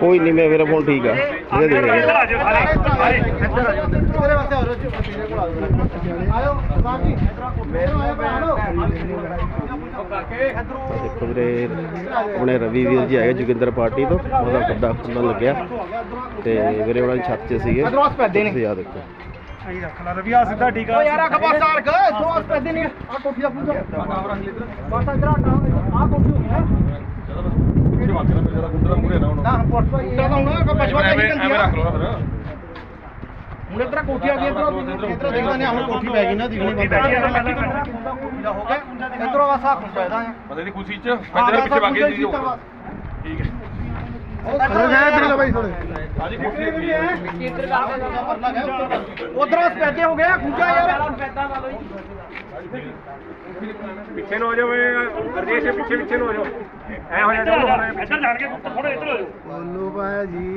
ਕੋਈ ਨਹੀਂ ਮੈਂ ਮੇਰਾ ਫੋਨ ਠੀਕ ਆ। ਇਹਦੇ ਦੇ ਇੱਧਰ ਆ ਜਾਓ ਸਾਰੇ। ਸਾਰੇ ਇੱਧਰ ਆ ਜਾਓ। ਮੇਰੇ ਵਾਸਤੇ ਹੋਰ ਤੇਰੇ ਕੋਲ ਆਇਓ ਸਰਦਾਰ ਜੀ ਮੇਰੇ ਆਇਆ ਭੈਣੋ ਦੇਖੋ ਵੀਰੇ ਆਪਣੇ ਰਵੀ ਵੀਰ ਜੀ ਆਏ ਜੋਗਿੰਦਰ ਪਾਰਟੀ ਤੋਂ। ਉਹਦਾ ਗੱਡਾ ਖੁੱਲਣ ਲੱਗਿਆ। ਤੇ ਵੀਰੇ ਉਹਨਾਂ ਦੀ ਛੱਤ 'ਚ ਸੀਗੇ। ਇੱਧਰੋਂ ਆਸ ਪੈਦੇ ਨੇ ਤੁਸੀਂ ਆ ਦੇਖੋ। ਆਈ ਰੱਖ ਲਾ ਰਵੀ ਆ ਸਿੱਧਾ ਠੀਕ ਆ। ਓ ਯਾਰ ਆ ਖਬਰ ਸਾਰ ਕ ਇੱਥੋਂ ਆਸ ਪੈਦੇ ਨੇ ਆ ਕੋਠੀ ਦਾ ਪੂਜਾ ਬਸ ਇੱਧਰ ਆ ਆ ਕੋਠੀ ਹੋ ਗਿਆ ਨਾ ਪੁੱਟ ਤਾਂ ਹੁਣ ਕੋ ਪਛਵਾ ਕੇ ਐਵੇਂ ਰੱਖ ਲਓ ਹੁਣ ਇੱਧਰ ਕੋਠੀ ਆ ਗਈ ਇੱਧਰ ਇੱਧਰ ਦੇਖਦਾ ਨੇ ਹੁਣ ਕੋਠੀ ਪੈ ਗਈ ਨਾ ਦੀਵਨੀ ਬੰਦ ਗਈ ਆ, ਕੋਠੀ ਦਾ ਹੋ ਗਿਆ। ਇੱਧਰੋਂ ਆਸ ਆ ਖੁੰਚਾ ਇਹਦਾ। ਪਤਾ ਨਹੀਂ ਖੁਸ਼ੀ ਚ ਮੈਂ ਤੇਰੇ ਪਿੱਛੇ ਵਾਗੇ ਜੀ ਠੀਕ ਹੈ। ਉਧਰ ਸਪੈਦੇ ਹੋ ਗਿਆ ਖੁੰਚਾ ਯਾਰ ਪਿੱਛੇ ਨੂੰ ਹੋ ਜਾਓ ਅਰਜੇਸ਼ ਪਿੱਛੇ ਪਿੱਛੇ ਨੂੰ ਹੋ ਜਾਓ। ਐ ਹੋ ਇੱਧਰ ਆ ਜਾ, ਇੱਧਰ ਜਾਣ ਕੇ ਥੋੜਾ ਇੱਧਰ ਹੋ ਜਾਓ। ਬੋਲੋ ਭਾਇਆ ਜੀ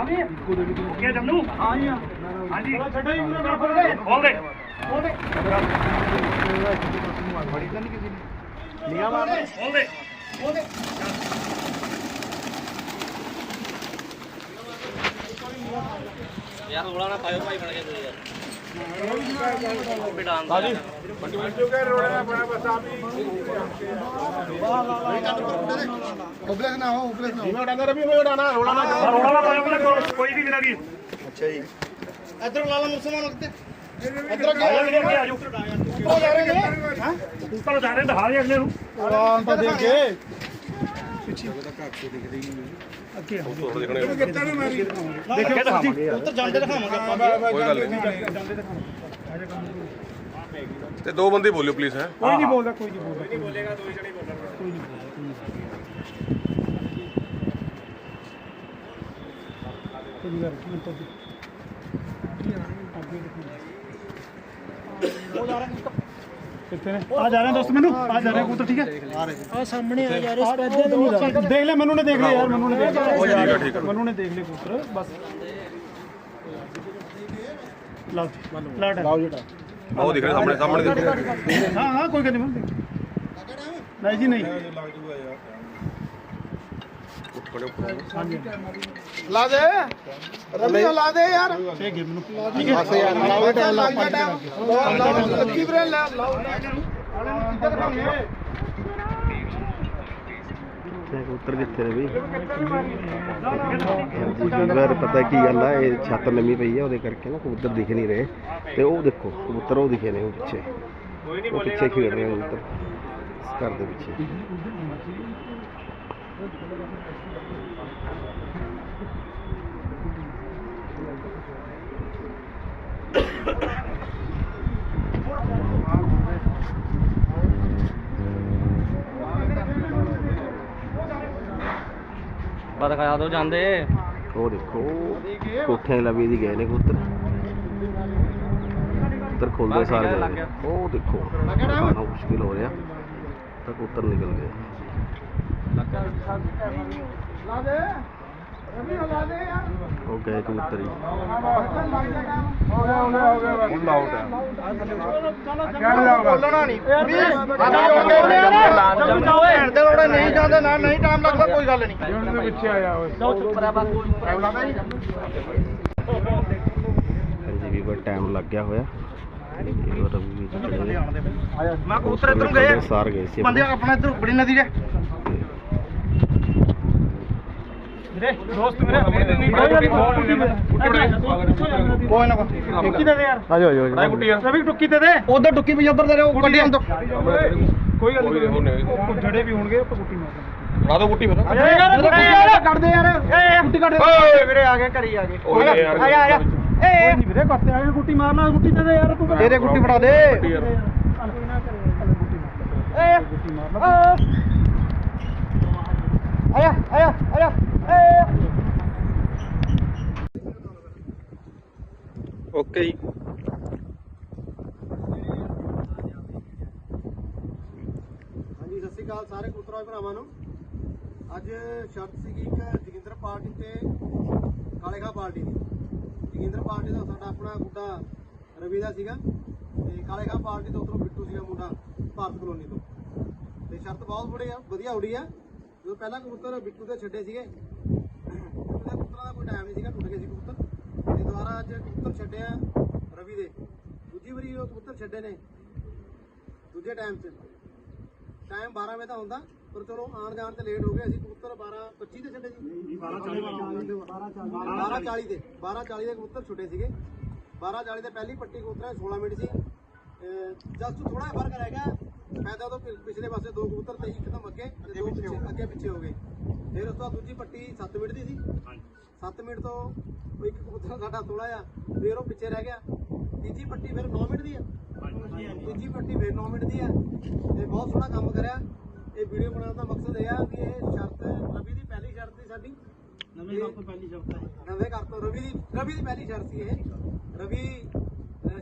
ਕੀ ਜੰਨੂ ਹਾਂਜੀ। ਹਾਂਜੀ ਖੋਲ ਦੇ। ਖੋਲ ਦੇ। ਖੋਲ ਦੇ। ਉਬਲੇ ਨਾ ਹੋ ਉਬਲੇ ਨਾ ਮੈਂ ਉਡਾਣਾ ਰਵੀ ਮੈਂ ਉਡਾਣਾ ਰੋਲਾ ਨਾ ਰੋਲਾ ਨਾ ਪਾਇਓ। ਕੋਈ- ਵੀ ਵੀਰਾ ਵੀ ਇੱਧਰ ਲਾਲਾ ਮੁਸਲਮਾਨ ਉੱਤੇ। ਇੱਧਰ ਆ ਜਾ ਵੀਰੇ ਅੱਗੇ ਆ ਜਾਓ। ਉਹ ਜਾ ਰਹੇ ਨੇ? ਹਾਂ? ਉੱਪਰ ਜਾ ਰਹੇ ਦਿਖਾ ਦੇ ਅਗਲੇ ਨੂੰ। ਆਰਾਮ ਤਾਂ ਦੇਖ ਕੇ। ਅੱਗੇ ਦੇਖਣੇ ਦਿਖਾਵਾਂਗੇ ਉੱਤਰ ਜਾਂਦੇ ਦਿਖਾਵਾਂਗੇ ਆਪਾਂ ਕੋਈ ਗੱਲ ਨਹੀਂ। ਤੇ ਦੋ ਬੰਦੇ ਬੋਲਿਓ ਪਲੀਜ਼ ਹੈ। ਕੋਈ ਨਹੀਂ ਬੋਲਦਾ ਕੋਈ ਨਹੀਂ ਬੋਲਦਾ। ਕੋਈ ਨਹੀਂ ਬੋਲੇਗਾ ਦੋ ਜਣੇ ਬੋਲਣਾ ਕੋਈ ਨਹੀਂ ਕਿੱਥੇ ਨੇ? ਆ ਜਾ ਰਹੇ ਦੋਸਤ ਮੈਨੂੰ? ਆ ਜਾ ਰਹੇ ਕਬੂਤਰ ਠੀਕ ਹੈ? ਆ ਸਾਹਮਣੇ ਆ ਯਾਰ ਇਸ ਪੈਦੇ ਦੇਖ ਲੈ ਮੈਨੂੰ ਨੇ ਦੇਖ ਲਿਆ ਯਾਰ ਮੈਨੂੰ ਨੇ ਦੇਖ ਲਿਆ। ਠੀਕ ਹੈ ਠੀਕ ਹੈ। ਮੈਨੂੰ ਨੇ ਦੇਖ ਲਿਆ ਕਬੂਤਰ ਬਸ। ਲਾਓ ਲਾਓ ਲਾਓ ਉਹ ਦਿਖ ਰਿਹਾ ਸਾਹਮਣੇ ਸਾਹਮਣੇ ਦਿਖ ਰਿਹਾ। ਹਾਂ ਹਾਂ ਕੋਈ ਗੱਲ ਨਹੀਂ ਨਹੀਂ ਜੀ ਨਹੀਂ। ਲਾ ਦੇ। ਦੇ ਯਾਰ। ਨੂੰ ਬਸ ਯਾਰ ਲਾਓ ਟਾਈਮ ਵੀਰੇ ਲਾਓ ਕਿੱਥੇ ਨੇ ਪਤਾ ਕੀ ਗੱਲ ਆ ਇਹ ਛੱਤ ਨਵੀਂ ਪਈ ਆ ਉਹਦੇ ਕਰਕੇ ਨਾ ਕਬੂਤਰ ਦਿਖ ਨਹੀਂ ਰਹੇ। ਤੇ ਉਹ ਦੇਖੋ ਕਬੂਤਰ ਉਹ ਦਿਖੇ ਨੇ ਉਹ ਪਿੱਛੇ। ਉਹ ਪਿੱਛੇ ਖੇਡ ਰਹੇ ਆ ਕਬੂਤਰ ਇਸ ਘਰ ਦੇ ਪਿੱਛੇ। ਪਤਾ ਕਰਾ ਦੋ ਜਾਂਦੇ? ਉਹ ਦੇਖੋ ਕੋਠਿਆਂ ਲਵੀ ਦੀ ਗਏ ਨੇ ਕਬੂਤਰ। ਕਬੂਤਰ ਖੁੱਲਦੇ ਸਾਰ। ਉਹ ਦੇਖੋ ਮੁਸ਼ਕਿਲ ਹੋ ਰਿਹਾ। ਤਾਂ ਕਬੂਤਰ ਨਿਕਲ ਗਏ। ਲਾ ਦੇ ਰਵੀ ਲਾ ਦੇ ਯਾਰ ਉਹ ਗਏ ਕਬੂਤਰ। ਹੀ ਹੋ ਹੋ ਹੋ ਗਿਆ ਹੁਣ ਟਾਈਮ ਬੋਲਣਾ ਨਹੀਂ ਵੀ ਭੈਣ ਦੇ ਲੋੜੇ ਨਹੀਂ ਜਾਂਦੇ ਨਾ ਨਹੀਂ ਟਾਈਮ ਲੱਗਦਾ ਕੋਈ ਗੱਲ ਨਹੀਂ ਦੇ ਪਿੱਛੇ ਆਇਆ ਓਏ ਹਾਂਜੀ ਵੀ ਬੜਾ ਟਾਈਮ ਲੱਗ ਗਿਆ ਹੋਇਆ। ਇਹ ਵਾਰ ਵੀ ਚੜੇ ਨੇ ਮੈਂ ਕਬੂਤਰ ਇਧਰੋਂ ਗਏ। ਸਾਰ ਗਏ ਸੀ ਬੰਦੇ ਆਪਣਾ ਇਧਰ ਬੜੀ ਨਦੀ ਦੇ। ਵੀਰੇ ਦੋਸਤ ਮੇਰੇ ਨਹੀਂ ਕੋਈ ਨਾ ਟੁੱਕੀ ਦੇ ਦੇ ਯਾਰ। ਆਜੋ ਆਜੋ ਰਵੀ ਟੁੱਕੀ ਦੇ ਦੇ। ਉਧਰ ਟੁੱਕੀ ਪਈ ਉਧਰ ਦੇ ਉਹ ਕੱਢੀ ਅੰਦਰ ਕੋਈ ਗੱਲ ਕੋਈ ਨਹੀਂ। ਜੜੇ ਵੀ ਹੋਣਗੇ ਆਪਾਂ ਕੁੱਟੀ ਮਾਰ ਫੜਾ ਦੋ ਗੁੱਟੀ ਫਿਰ। ਕੱਢ ਦੇ ਯਾਰ। ਏ ਗੁੱਟੀ ਕੱਢ ਦੇ। ਓਏ ਵੀਰੇ ਆ ਗਿਆ ਘਰੀ ਆ ਗਏ। ਓਏ ਯਾਰ ਆ ਜਾ ਆ ਜਾ। ਏ ਨਹੀਂ ਵੀਰੇ ਕੱਟੇ ਆ ਗੁੱਟੀ ਮਾਰਨਾ ਗੁੱਟੀ ਦੇ ਦੇ ਯਾਰ ਤੂੰ ਦੇ ਗੁੱਟੀ ਫੜਾ ਦੇ। ਏ ਗੁੱਟੀ ਮਾਰਨਾ ਆਇਆ ਆਇਆ ਆਇਆ ਏ ਓਕੇ ਜੀ। ਹਾਂਜੀ, ਸਤਿ ਸ਼੍ਰੀ ਅਕਾਲ ਸਾਰੇ ਪੁੱਤਰਾਂ ਭਰਾਵਾਂ ਨੂੰ। ਅੱਜ ਸ਼ਰਤ ਸੀਗੀ ਇੱਕ ਜਗਿੰਦਰ ਪਾਰਟੀ ਤੇ ਕਾਲੇਖਾ ਪਾਰਟੀ ਦੀ। ਜਗਿੰਦਰ ਪਾਰਟੀ ਦਾ ਸਾਡਾ ਆਪਣਾ ਗੁੱਡਾ ਰਵੀ ਦਾ ਸੀਗਾ ਤੇ ਕਾਲੇਖਾ ਪਾਰਟੀ ਤੋਂ ਉਧਰੋਂ ਬਿੱਟੂ ਸੀਗਾ ਮੁੰਡਾ ਭਾਰਤ ਕਲੋਨੀ ਤੋਂ। ਤੇ ਸ਼ਰਤ ਬਹੁਤ ਬੜੀ ਆ, ਵਧੀਆ ਉੜੀ ਆ ਜਦੋਂ ਪਹਿਲਾਂ ਕਬੂਤਰ ਬਿੱਟੂ ਦੇ ਛੱਡੇ ਸੀਗੇ ਦੇ ਦਾ ਕੋਈ ਟਾਈਮ ਨਹੀਂ ਸੀਗਾ ਟੁੱਟ ਗਏ ਸੀ ਕਬੂਤਰ। ਤੇ ਦੁਬਾਰਾ ਅੱਜ ਕਬੂਤਰ ਛੱਡਿਆ ਰਵੀ ਦੇ। ਦੂਜੀ ਵਾਰੀ ਉਹ ਕਬੂਤਰ ਛੱਡੇ ਨੇ। ਦੂਜੇ ਟਾਈਮ 'ਚ। ਟਾਈਮ 12 ਵਜੇ ਦਾ ਹੁੰਦਾ ਪਰ ਚਲੋ ਆਣ ਜਾਣ ਤੇ ਲੇਟ ਹੋ ਗਏ ਅਸੀਂ ਕਬੂਤਰ 12 25 ਤੇ ਛੱਡੇ ਸੀ। 12 40 12 40 ਤੇ 12 40 ਦੇ। ਕਬੂਤਰ ਛੁੱਟੇ ਸੀਗੇ। 12 40 ਤੇ ਪਹਿਲੀ ਪੱਟੀ ਕਬੂਤਰਾਂ 16 ਮਿੰਟ ਸੀ। ਜਸਟ ਥੋੜਾ ਫ਼ਰਕ ਰਹਿ ਗਿਆ। ਫਾਇਦਾ ਤੋਂ ਪਿ- ਪਿਛਲੇ ਪਾਸੇ ਦੋ ਕਬੂਤਰ ਤੇ ਇੱਕਦਮ ਅੱਗੇ ਤੇ ਦੋ ਪਿੱਛੇ ਅੱਗੇ ਪਿੱਛੇ ਹੋ ਗਏ। ਫਿਰ ਉਸ ਤੋਂ ਬਾਅਦ ਦੂਜੀ ਪੱਟੀ 7 ਮਿੰਟ ਦੀ ਸੀ। 7 ਮਿੰਟ ਤੋਂ ਉਹ ਇੱਕ ਕਬੂਤਰ ਸਾਡਾ ਥੋੜਾ ਜਿਹਾ ਫਿਰ ਉਹ ਪਿੱਛੇ ਰਹਿ ਗਿਆ। ਤੀਜੀ ਪੱਟੀ ਫਿਰ 9 ਮਿੰਟ ਦੀ ਆ। ਤੀਜੀ ਪੱਟੀ ਫਿਰ 9 ਮਿੰਟ ਦੀ ਆ। ਤੇ ਬਹੁਤ ਸੋਹਣਾ ਕੰਮ ਕਰਿਆ। ਇਹ ਵੀਡੀਓ ਬਣਾਉਣ ਦਾ ਮਕਸਦ ਇਹ ਆ ਵੀ ਇਹ ਸ਼ਰਤ ਰਵੀ ਦੀ ਪਹਿਲੀ ਸ਼ਰਤ ਸੀ ਸਾਡੀ। ਨਵੇਂ ਘਰ ਤੋਂ ਪਹਿਲੀ ਸ਼ਰਤ ਹੈ। ਨਵੇਂ ਘਰ ਤੋਂ ਰਵੀ ਦੀ ਰਵੀ ਦੀ ਪਹਿਲੀ ਸ਼ਰਤ ਸੀ ਇਹ। ਰਵੀ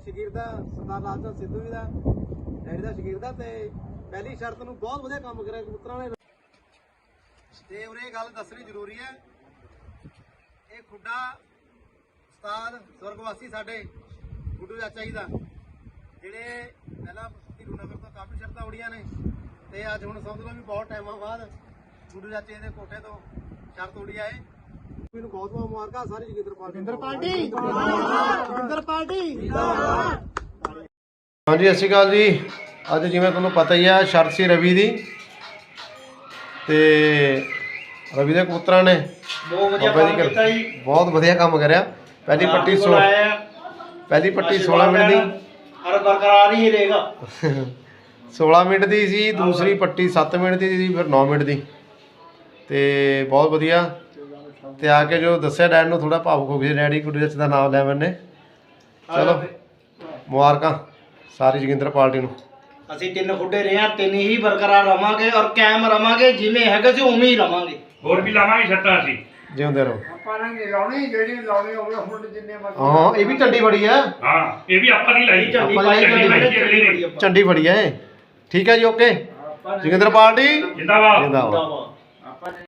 ਸ਼ਗੀਰ ਦਾ ਸਰਦਾਰ ਚੰਦ ਸਿੱਧੂ ਜੀ ਦਾ ਡੈਡੀ ਦਾ ਸ਼ਗੀਰ ਦਾ ਤੇ ਪਹਿਲੀ ਸ਼ਰਤ ਨੂੰ ਬਹੁਤ ਵਧੀਆ ਕੰਮ ਕਰਿਆ ਕਬੂਤਰਾਂ ਨੇ। ਤੇ ਉਰੇ ਗੱਲ ਦੱਸਣੀ ਜ਼ਰੂਰੀ ਹੈ। ਇਹ ਖੁੱਡਾ ਉਸਤਾਦ ਸਵਰਗਵਾਸੀ ਸਾਡੇ ਗੁੱਡੂ ਚਾਚਾ ਜੀ ਦਾ ਜਿਹੜੇ ਪਹਿਲਾਂ ਧੀਰੂ ਨਗਰ ਤੋਂ ਕਾਫੀ ਸ਼ਰਤਾਂ ਉੜੀਆਂ ਨੇ ਤੇ ਅੱਜ ਹੁਣ ਸਮਝ ਲਓ ਵੀ ਬਹੁਤ ਟਾਈਮਾਂ ਬਾਅਦ ਗੁੱਡੂ ਚਾਚੇ ਦੇ ਕੋਠੇ ਤੋਂ ਸ਼ਰਤ ਉੜੀ ਆਏ ਮੈਨੂੰ ਬਹੁਤ ਬਹੁਤ ਮੁਬਾਰਕਾਂ ਸਾਰੀ Jaginder party Jaginder party Jaginder party ਹਾਂਜੀ ਸਤਿ ਸ਼੍ਰੀ ਅਕਾਲ ਜੀ। ਅੱਜ ਜਿਵੇਂ ਤੁਹਾਨੂੰ ਪਤਾ ਹੀ ਆ ਸ਼ਰਤ ਸੀ ਰਵੀ ਦੀ ਤੇ ਰਵੀ ਦੇ ਕਬੂਤਰਾਂ ਨੇ ਬਹੁਤ ਵਧੀਆ ਕੰਮ ਕੀਤਾ ਜੀ। ਬਹੁਤ ਵਧੀਆ ਕੰਮ ਕਰਿਆ। ਪਹਿਲੀ ਪੱਟੀ 16 ਪਹਿਲੀ ਪੱਟੀ 16 ਮਿੰਟ ਦੀ। ਹਰ ਬਰਕਰਾਰ ਹੀ ਰਹੇਗਾ। 16 ਮਿੰਟ ਦੀ ਸੀ ਦੂਸਰੀ ਪੱਟੀ 7 ਮਿੰਟ ਦੀ ਸੀ ਫਿਰ 9 ਮਿੰਟ ਦੀ। ਤੇ ਬਹੁਤ ਵਧੀਆ। ਤੇ ਆ ਕੇ ਜੋ ਦੱਸਿਆ ਡੈਡ ਨੂੰ ਥੋੜਾ ਭਾਵੁਕ ਹੋ ਗਏ ਡੈਡੀ ਗੁੱਡੀ ਦਾ ਨਾਮ ਲੈ ਮੈਨੇ ਚਲੋ ਮੁਬਾਰਕਾਂ। ਸਾਰੀ ਜੋਗਿੰਦਰ ਪਾਰਟੀ ਨੂੰ। ਅਸੀਂ ਤਿੰਨ ਖੁੱਡੇ ਰਹੇ ਹਾਂ ਤਿੰਨ ਹੀ ਬਰਕਰਾਰ ਰਵਾਂਗੇ ਔਰ ਕਾਇਮ ਰਵਾਂਗੇ ਜਿਵੇਂ ਹੈਗਾ ਸੀ ਉਵੇਂ ਹੀ ਰਵਾਂਗੇ। ਹੋਰ ਵੀ ਲਾਵਾਂਗੇ ਛੱਟਾਂ ਅਸੀਂ। ਜਿਉਂਦੇ ਰਹੋ। ਆਪਾਂ ਨੇ ਲਾਉਣੀ ਜਿਹੜੀ ਲਾਉਣੀ ਹੋਵੇ ਹੁਣ ਜਿੰਨੇ ਮਰਜ਼ੀ ਹਾਂ ਇਹ ਵੀ ਝੰਡੀ ਫੜੀ ਆ। ਹਾਂ ਇਹ ਵੀ ਆਪਾਂ ਨਹੀਂ ਲਾਈ। ਝੰਡੀ ਪਾਈ ਝੰਡੀ ਝੰਡੀ ਫੜੀ ਆ। ਇਹ। ਠੀਕ ਹੈ ਜੀ ਓਕੇ। ਜੋਗਿੰਦਰ ਪਾਰਟੀ? ਜਿੰਦਾਬਾਦ। ਜਿੰਦਾਬਾਦ। ਜਿੰਦਾਬਾਦ।